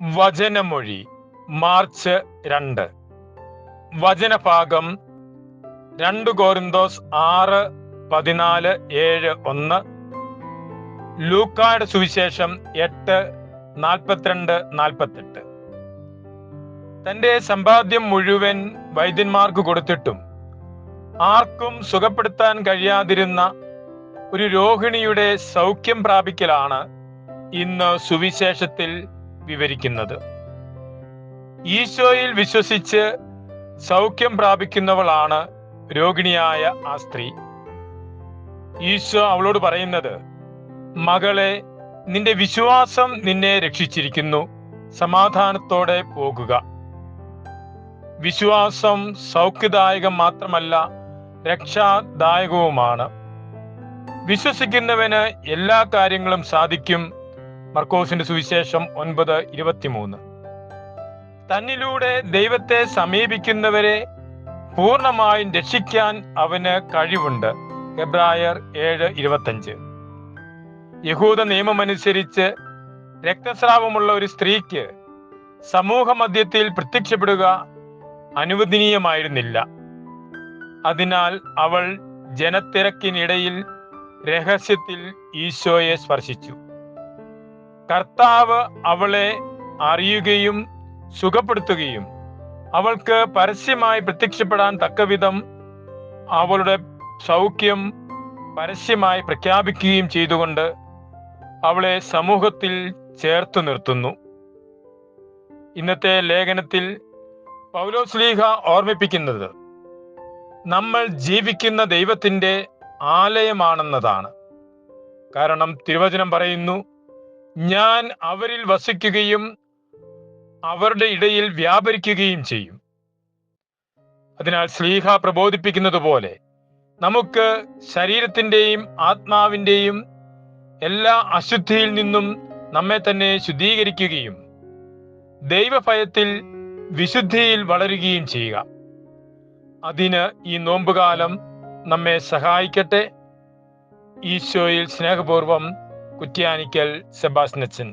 വചനമൊഴി March രണ്ട്. വചനഭാഗം രണ്ട് കോരിന്തോസ് ആറ് പതിനാല് ഏഴ് ഒന്ന്. ലൂക്കായുടെ സുവിശേഷം എട്ട് നാൽപ്പത്തിരണ്ട് നാൽപ്പത്തെട്ട്. തന്റെ സമ്പാദ്യം മുഴുവൻ വൈദ്യന്മാർക്ക് കൊടുത്തിട്ടും ആർക്കും സുഖപ്പെടുത്താൻ കഴിയാതിരുന്ന ഒരു രോഹിണിയുടെ സൗഖ്യം പ്രാപിക്കലാണ് ഇന്ന് സുവിശേഷത്തിൽ വിവരിക്കുന്നത്. ഈശോയിൽ വിശ്വസിച്ച് സൗഖ്യം പ്രാപിക്കുന്നവളാണ് രോഗിണിയായ ആ സ്ത്രീ. ഈശോ അവളോട് പറയുന്നത് മകളെ നിന്റെ വിശ്വാസം നിന്നെ രക്ഷിച്ചിരിക്കുന്നു. സമാധാനത്തോടെ പോകുക. വിശ്വാസം സൗഖ്യദായകം മാത്രമല്ല രക്ഷാദായകവുമാണ്. വിശ്വസിക്കുന്നവന് എല്ലാ കാര്യങ്ങളും സാധിക്കും. മർക്കോസിന്റെ സുവിശേഷം ഒൻപത് ഇരുപത്തിമൂന്ന്. തന്നിലൂടെ ദൈവത്തെ സമീപിക്കുന്നവരെ പൂർണമായും രക്ഷിക്കാൻ അവന് കഴിവുണ്ട്. എബ്രായർ ഏഴ് ഇരുപത്തഞ്ച്. യഹൂദ നിയമമനുസരിച്ച് രക്തസ്രാവമുള്ള ഒരു സ്ത്രീക്ക് സമൂഹ മധ്യത്തിൽ പ്രത്യക്ഷപ്പെടുക അനുവദനീയമായിരുന്നില്ല. അതിനാൽ അവൾ ജനത്തിരക്കിനിടയിൽ രഹസ്യത്തിൽ ഈശോയെ സ്പർശിച്ചു. കർത്താവ് അവളെ അറിയുകയും സുഖപ്പെടുത്തുകയും അവൾക്ക് പരസ്യമായി പ്രത്യക്ഷപ്പെടാൻ തക്കവിധം അവളുടെ സൗഖ്യം പരസ്യമായി പ്രഖ്യാപിക്കുകയും ചെയ്തുകൊണ്ട് അവളെ സമൂഹത്തിൽ ചേർത്തു നിർത്തുന്നു. ഇന്നത്തെ ലേഖനത്തിൽ പൗലോസ്ലീഹ ഓർമ്മിപ്പിക്കുന്നത് നമ്മൾ ജീവിക്കുന്ന ദൈവത്തിന്റെ ആലയമാണെന്നതാണ്. കാരണം തിരുവചനം പറയുന്നു ഞാൻ അവരിൽ വസിക്കുകയും അവരുടെ ഇടയിൽ വ്യാപരിക്കുകയും ചെയ്യും. അതിനാൽ സ്ലീഹ പ്രബോധിപ്പിക്കുന്നത് പോലെ നമുക്ക് ശരീരത്തിന്റെയും ആത്മാവിന്റെയും എല്ലാ അശുദ്ധിയിൽ നിന്നും നമ്മെ തന്നെ ശുദ്ധീകരിക്കുകയും ദൈവഭയത്തിൽ വിശുദ്ധിയിൽ വളരുകയും ചെയ്യുക. അതിന് ഈ നോമ്പുകാലം നമ്മെ സഹായിക്കട്ടെ. ഈശോയിൽ സ്നേഹപൂർവം കുറ്റ്യാനിക്കൽ സെബാസ്നച്ചൻ